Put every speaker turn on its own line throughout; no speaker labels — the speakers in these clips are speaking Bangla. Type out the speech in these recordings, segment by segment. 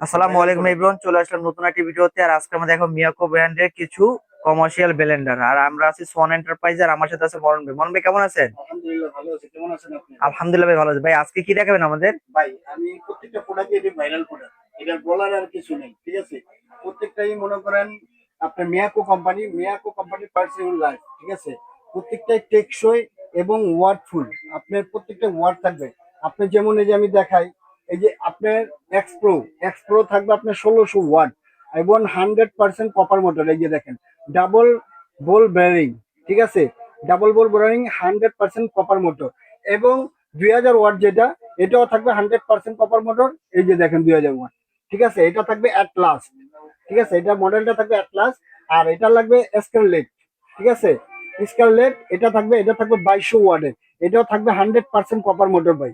আসসালামু আলাইকুম এভরিওয়ান চলে আসলাম নতুন একটি ভিডিওতে আর আজকে আমরা দেখো মিয়াকো ব্র্যান্ডের কিছু কমার্শিয়াল ব্লেন্ডার আর আমরা আছি সোয়ান এন্টারপ্রাইজ আর আমার সাথে আছে মরণ ভাই। মরণ ভাই কেমন আছেন?
আলহামদুলিল্লাহ ভালো আছি। কেমন আছেন আপনি?
আলহামদুলিল্লাহ ভাই ভালো আছি। ভাই আজকে কি দেখাবেন আমাদের?
ভাই আমি প্রত্যেকটা প্রোডাক্ট এটি ভাইরাল প্রোডাক্ট এটার বলার আর কিছু নেই ঠিক আছে? প্রত্যেকটাই মনে করেন আপনার মিয়াকো কোম্পানি মিয়াকো কোম্পানি পার্সিউল লাইফ ঠিক আছে? প্রত্যেকটাই টেকসই এবং ওয়ার্ডফুল আপনার প্রত্যেকটা ওয়ার্ড থাকবে। আপনি যেমন এই যে আমি দেখাই এই যে আপনার এক্স প্রো এক্স প্রো থাকবে আপনার ষোলোশো ওয়াট এবং হান্ড্রেড পার্সেন্ট কপার মোটর এই যে দেখেন ডাবল বোল বেয়ারিং ঠিক আছে? Double ball bearing hundred percent copper motor এবং দুই হাজার ওয়াট যেটা, এটাও থাকবে হান্ড্রেড পার্সেন্ট কপার মোটর এই যে দেখেন দুই হাজার ওয়াট, ঠিক আছে? এটা থাকবে অ্যাট লাস্ট ঠিক আছে? এটা মডেলটা থাকবে অ্যাট লাস্ট আর এটা লাগবে স্কারলেট ঠিক আছে? স্কারলেট এটা থাকবে এটা থাকবে বাইশশো ওয়ার্ডের এটাও থাকবে hundred percent copper motor by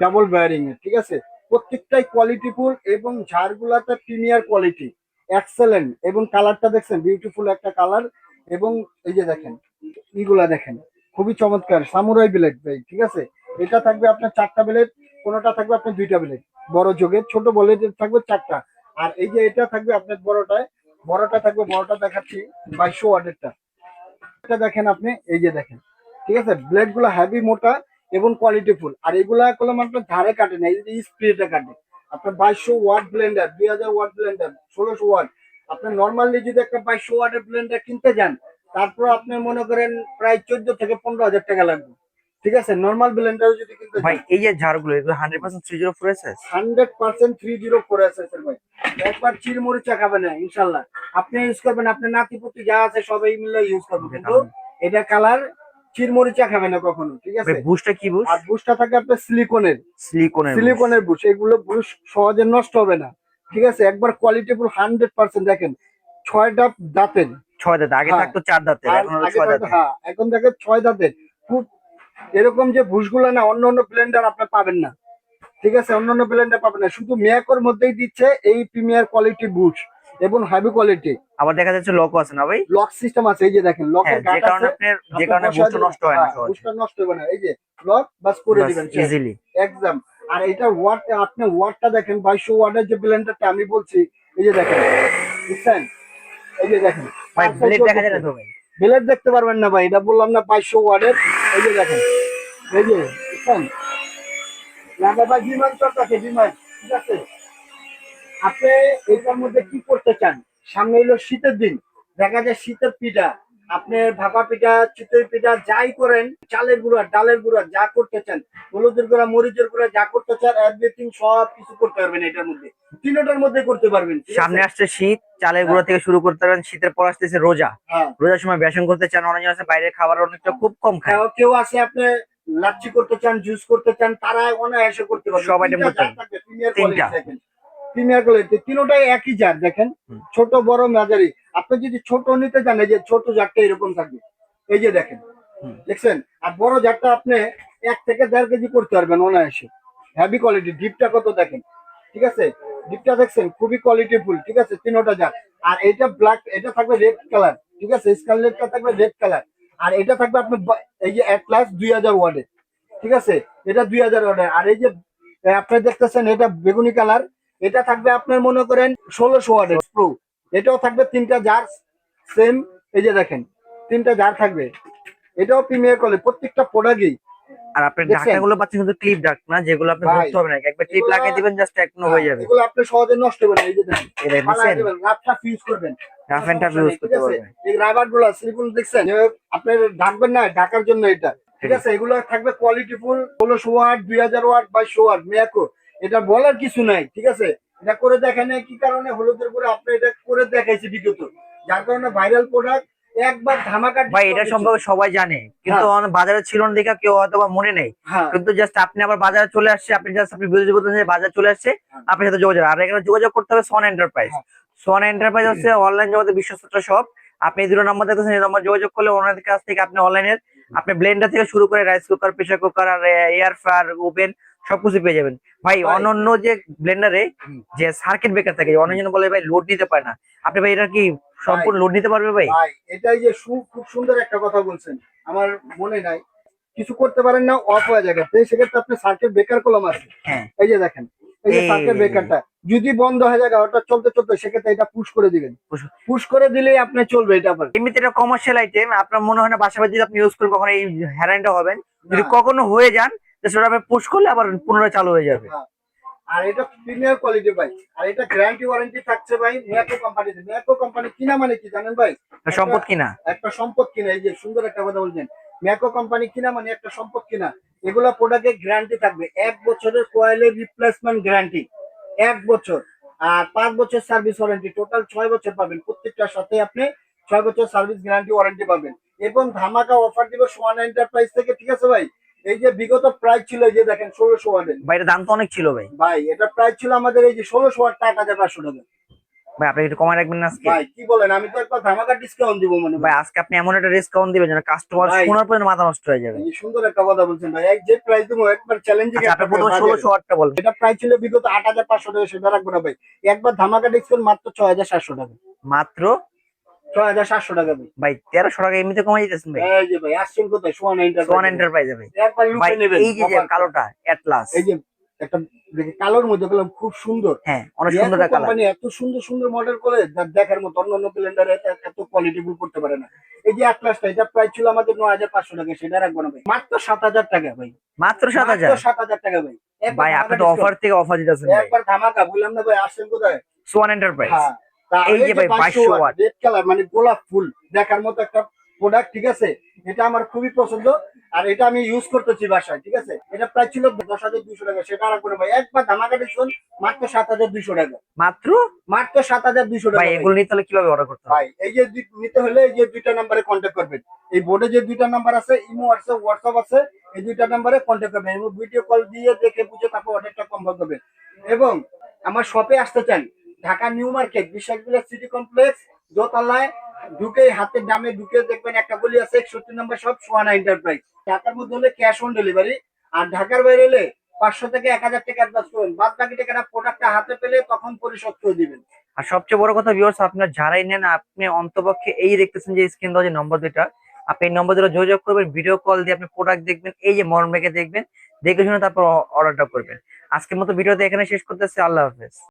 double bearing এর ঠিক আছে? প্রত্যেকটাই কোয়ালিটিফুল এবং ঝাড়গুলাটা প্রিমিয়ার কোয়ালিটি এক্সেলেন্ট এবং কালারটা দেখছেন বিউটিফুল একটা কালার এবং এই যে দেখেন, ইগুলা দেখেন, খুবই চমৎকার সামুরাই ব্লেড ভাই, ঠিক আছে? এটা থাকবে আপনার চারটা ব্লেড কোনোটা থাকবে আপনার দুইটা ব্লেড বড় যোগের, ছোট ব্লেড থাকবে চারটা। আর এই যে এটা থাকবে আপনার বড়টায়, বড়টা থাকবে, বড়টা দেখাচ্ছি বাইশশো ওয়ার্ডেরটা এটা দেখেন আপনি, এই যে দেখেন, ঠিক আছে? ব্লেডগুলো হেভি মোটা এবং কোয়ালিটি ফুল আর এগুলা করলাম আপনার ধারে কাটে না এই স্প্রেটা কাটে। আপনার বাইশশো ওয়াট ব্লেন্ডার দুই হাজার ওয়াট ব্লেন্ডার ষোলোশো ওয়াট। আপনার নর্মালি যদি একটা বাইশশো ওয়াটের ব্লেন্ডার কিনতে যান তারপর আপনি মনে করেন প্রায় চোদ্দ থেকে পনেরো হাজার টাকা লাগবে। ঠিক আছে? নর্মাল ব্লেন্ডার যদি কিনতে
ভাই এই যে ঝাড়গুলো এগুলো hundred percent three zero four SS
hundred percent three zero four আছে স্যার ভাই। একবার চিরমরিচা খাবেন না ইনশাল্লাহ আপনি ইউজ করবেন আপনার নাতিপুতি যা আছে সবাই মিলে ইউজ করবেন। কিন্তু এটা কালার চিরমরিচা খাবে না কখনো ঠিক আছে?
বুশটা কি বুশ?
আর বুশটা থাকে আপনার সিলিকনের
সিলিকনের
সিলিকনের বুশ এগুলো বুশ সহজে নষ্ট হবে না ঠিক আছে? একবার কোয়ালিটিফুল হান্ড্রেড পার্সেন্ট দেখেন ছয়টা দাঁতের।
ছয় দাঁত আগে
হ্যাঁ।
থাকতো চার দাঁতের এখন হলো ছয় দাঁতের।
হ্যাঁ এখন দেখেন ছয় দাঁতের। খুব এরকম যে বুশগুলো না অন্য অন্য ব্লেন্ডার আপনি পাবেন না ঠিক আছে? অন্য অন্য ব্লেন্ডার পাবেন না শুধু মিয়াকোর মধ্যেই দিচ্ছে এই প্রিমিয়ার কোয়ালিটি বুশ। এবং হাইবি কোয়ালিটি
আবার দেখা যাচ্ছে লকও আছে না ভাই?
লক সিস্টেম আছে এই যে দেখেন
হ্যাঁ
লকের
যে কারণে আপনার যে কারণে বুশটা নষ্ট হয় না সহজে।
বুশটা নষ্ট হবে না। এই যে লক বাস করে দিবেন
ইজিলি
একদম আর এটা ওয়াট আপনি ওয়াটটা দেখেন বাইশশো ওয়াটের যে ব্লেন্ডারটা আমি বলছি এই যে দেখেন বুঝছেন? এই যে দেখেন
ভাই ব্লেড দেখা যায় না তো ভাই?
ব্লেড দেখতে পারবেন না ভাই এটা বললাম না বাইশশো ওয়াটের এই যে দেখেন এই যে বুঝছেন? না বাবা বিমান চলতেছে বিমান ঠিক আছে? আপনি এটার মধ্যে কি করতে চান? সামনে হলো শীতের দিন। দেখা যায় শীতের পিঠা। আপনি ভাপা পিঠা চিতই পিঠা যাই করেন চালের গুঁড়া ডালের গুঁড়া যা করতে চান হলুদের গুঁড়া মরিচের গুঁড়া যা করতে চান এভরিথিং সব কিছু করতে পারবেন এটার মধ্যে। তিনটার মধ্যে করতে পারবেন
সামনে আসছে শীত চালের গুঁড়ো থেকে শুরু করতে পারেন শীতের পর আসতেছে রোজা।
হ্যাঁ।
রোজার সময় বেসন করতে চান অনেকজন আছে বাইরের খাবার অনেকটা খুব কম খায়।
কেউ- কেউ আছে আপনি লাচ্ছি করতে চান জুস করতে চান তারা অনায়াসে করতে পারবে
সব item করতে। তিনটা।
প্রিমিয়ার কোয়ালিটি তিনটাই একই জার দেখেন? ছোট বড় মাঝারি। আপনি যদি ছোট নিতে চান এই যে ছোট জারটা এরকম থাকবে। এই যে দেখেন। দেখছেন? আর বড় জারটা আপনি এক থেকে দেড় কেজি করতে পারবেন অনায়াসে। হেভি কোয়ালিটি ডিপটা কত দেখেন? ঠিক আছে? ডিপটা দেখছেন? খুবই কোয়ালিটি ফুল ঠিক আছে? তিনোটা জার আর এটা ব্ল্যাক এটা থাকবে রেড কালার ঠিক আছে? স্কারলেটটা থাকবে রেড কালার আর এটা থাকবে আপনার এই যে এক লাখ দুই হাজার ওয়ার্ডে ঠিক আছে? এটা দুই হাজার ওয়ার্ডে আর এই যে আপনি দেখতেছেন এটা বেগুনি কালার এটা থাকবে আপনার মনে করেন ষোলোশো ওয়ার্ডের প্রো এটাও থাকবে তিনটা জার সেম এই যে দেখেন তিনটা জার থাকবে। এটাও প্রিমিয়ার কলে প্রত্যেকটা প্রোডাক্টই
আর আপনার? ঢাকনাগুলো পাচ্ছেন কিন্তু ক্লিপ ডাক না যেগুলো আপনি ধরতে হবে না। একবার ক্লিপ লাগিয়ে দিবেন জাস্ট একনো হয়ে যাবে।
এগুলো আপনি সহজে নষ্ট হবে না এই যে দেখেন।
এটা
দিবেন, রাফটা ইউজ করবেন।
রাফ এন্ড টাফ ইউজ
ঠিক
করতে পারবেন
এই রাবারগুলো সিলিকন দেখছেন? এ আপনার ঢাকবেন না ঢাকার জন্য এটা। ঠিক আছে? এগুলো থাকবে কোয়ালিটি ফুল ষোলোশো ওয়াট দুই হাজার ওয়াট বাইশশো ওয়াট মেয়াকো এটা বলার কিছু নাই ঠিক আছে? এটা করে দেখেন কি কারণে হলুদের করে আপনি এটা করে দেখাইছে বিগত। যার কারণে ভাইরাল প্রোডাক্ট একবার ধামাকা
ভাই এটা সম্পর্কে সবাই জানে কিন্তু বাজারে ছিল না দেখা কেউ হয়তো মনে নেই।
হ্যাঁ।
কিন্তু জাস্ট আপনি আবার বাজারে চলে আসছে আপনি জাস্ট আপনি বিরোধী বলতেন যে বাজারে চলে আসছে আপনার সাথে যোগাযোগ। আর এখানে যোগাযোগ করতে হবে সোন এন্টারপ্রাইজ
হ্যাঁ।
সোন এন্টারপ্রাইজ হচ্ছে অনলাইন জগতে বিশ্বস্ত আপনি দুটো নাম্বার দেখতেছেন এই নাম্বার যোগাযোগ করলে ওনাদের কাছ থেকে আপনি অনলাইনের আপনি ব্লেন্ডার থেকে শুরু করে রাইস কুকার প্রেসার কুকার আর এয়ার ফ্রায়ার ওভেন সবকিছু পেয়ে যাবেন। ভাই। অনন্য যে ব্লেন্ডারে যে সার্কিট ব্রেকার থাকে অনেকজন বলে ভাই লোড নিতে পারে না। আপনি ভাই এটা কি সম্পূর্ণ লোড নিতে পারবে ভাই?
এটাই যে খুব সুন্দর একটা কথা বলছেন। আমার মনে নাই। কিছু করতে পারেন না অফ হয়ে তো সেক্ষেত্রে আপনি সার্কিট বেকার কলম আছে।
হ্যাঁ।
এই যে দেখেন এই যে
যে,
ব্রেকারটা যদি বন্ধ হয়ে যায় গাড়িটা চলতে চলতে সেক্ষেত্রে এটা পুশ করে দিবেন। পুশ করে দিলেই আপনি চলবে এটা আবার।
এমনিতে এটা কমার্শিয়াল আইটেম আপনার মনে হয় না বাসা বাড়ি যদি আপনি ইউজ করবেন কখনো এই হ্যারানটা হবেন। যদি কখনো হয়ে যান সেটা আপনি পুশ করলে আবার পুনরায় চালু হয়ে যাবে।
হ্যাঁ। আর এটা প্রিমিয়ার কোয়ালিটি ভাই। আর এটা গ্যারান্টি ওয়ারেন্টি থাকছে ভাই মিয়াকো কোম্পানিতে মিয়াকো কোম্পানি কিনা মানে কি জানেন ভাই?
সম্পদ কিনা।
একটা সম্পদ কিনা। এই যে সুন্দর একটা কথা বলছেন। ম্যাকো কোম্পানি কিনা মানে একটা সম্পদ কিনা। এগুলা প্রোডাক্টের গ্যারান্টি থাকবে। এক বছরের কয়েলের রিপ্লেসমেন্ট গ্যারান্টি এক বছর। আর পাঁচ বছর সার্ভিস ওয়ারেন্টি টোটাল ছয় বছর পাবেন। প্রত্যেকটার সাথে আপনি ছয় বছর সার্ভিস গ্যারান্টি ওয়ারেন্টি পাবেন। এবং ধামাকা অফার দিবে সোয়ান এন্টারপ্রাইজ থেকে ঠিক আছে ভাই? এই যে বিগত প্রাইস ছিল এই যে দেখেন ষোলোশো ভাই
বাইরে দাম তো অনেক ছিল ভাই।
ভাই এটা প্রাইস ছিল আমাদের এই যে ষোলোশো ওয়াট টাকা হাজার পাঁচশো টাকা।
ভাই আপনি একটু কমায় রাখবেন না আজকে?
ভাই কি বলেন? আমি তো একবার ধামাকা ডিসকাউন্ট দিব মনে
ভাই আজকে আপনি এমন একটা ডিসকাউন্ট দিবেন যেন কাস্টমার
ভাই।
শোনার পর মাথা নষ্ট হয়ে যাবে।
সুন্দর একটা কথা বলছেন ভাই। এক যে প্রাইস দেবো একবার চ্যালেঞ্জিং
আচ্ছা বলবেন
এটা প্রাইস ছিল বিগত আট হাজার পাঁচশো টাকা সেটা রাখব না ভাই। একবার ধামাকা ডিসকাউন্ট মাত্র ছয় হাজার সাতশো টাকা।
মাত্র
ছয় হাজার সাতশো টাকা ভাই।
ভাই তেরোশো টাকা এমনিতে কমাই দিতেছেন ভাই।
ভাই আসছেন কোথায় সোয়ান
সোয়ান
এন্টারপ্রাইজ
ভাই।
একবার
ভাই
লুকে নেবেন
এই যে যে কালোটা অ্যাটলাস
এই যে একটা কালোর মধ্যে খুব সুন্দর।
হ্যাঁ অনেক সুন্দর
কোম্পানি এত সুন্দর সুন্দর মডেল করে দেখার মতো অন্য এত কোয়ালিটি ফুল করতে পারে না। এই যে অ্যাটলাসটা এটা প্রাইস ছিল আমাদের নয় হাজার পাঁচশো টাকা সেটা রাখব না ভাই। মাত্র সাত হাজার টাকা ভাই।
মাত্র সাত হাজার
সাত হাজার টাকা ভাই।
ভাই আপনি তো অফার থেকে অফার দিতেছেন
একবার ধামাকা বললাম না ভাই আসছেন কোথায়?
সোয়ান এন্টারপ্রাইজ
হ্যাঁ।
এই যে ভাই 2200 watt।
রেড কালার মানে গোলাপ ফুল দেখার মতো একটা প্রোডাক্ট ঠিক আছে? এটা আমার খুবই পছন্দ। আর এটা আমি ইউজ করতেছি বাসায় ঠিক আছে? এটা প্রায় ছিল দশ হাজার টাকা। সেটা আর করে ভাই একবার মাত্র সাত হাজার দুইশো টাকা।
মাত্র?
মাত্র সাত হাজার দুইশো টাকা।
এগুলো নিতে হলে কীভাবে অর্ডার করতে
ভাই এই যে নিতে হলে এই যে দুইটা নাম্বারে কন্ট্যাক্ট করবেন। এই বোর্ডে যে দুইটা নাম্বার আছে ইমো আছে হোয়াটসঅ্যাপ আছে এই দুইটা নাম্বারে কন্ট্যাক্ট করবেন। এবং ভিডিও কল দিয়ে দেখে বুঝে তারপর অর্ডারটা কনফার্ম করবেন। এবং আমার শপে আসতে চান ঢাকা নিউ মার্কেট বিশ্বাসবিলা সিটি কমপ্লেক্স, দোতলায় ঢুকে হাতের ডামে ঢুকে দেখবেন একটা গলি আছে, একষট্টি নম্বর সব সোয়ানা এন্টারপ্রাইজ ঢাকার মধ্যে হলে ক্যাশ অন ডেলিভারি আর ঢাকার বাইরে হলে পাঁচশো থেকে এক হাজার টাকা অ্যাডভান্স করবেন বাদ বাকি টাকাটা প্রোডাক্টটা হাতে পেলে তখন পরিশোধ করে দিবেন।
আর সবচেয়ে বড় কথা ভিউয়ার্স আপনার যারাই নেন, আপনি অন্তপক্ষে এই দেখতেছেন যে স্ক্রিন দেওয়া যে নম্বর দুটা আপনি এই নম্বর দুটো যোগাযোগ করবেন ভিডিও কল দিয়ে আপনি প্রোডাক্ট দেখবেন, এই যে মর্মেকে দেখবেন, দেখে শুনে তারপর অর্ডারটা করবেন। আজকের মতো ভিডিওতে এখানে শেষ করতেছি, আল্লাহ হাফেজ।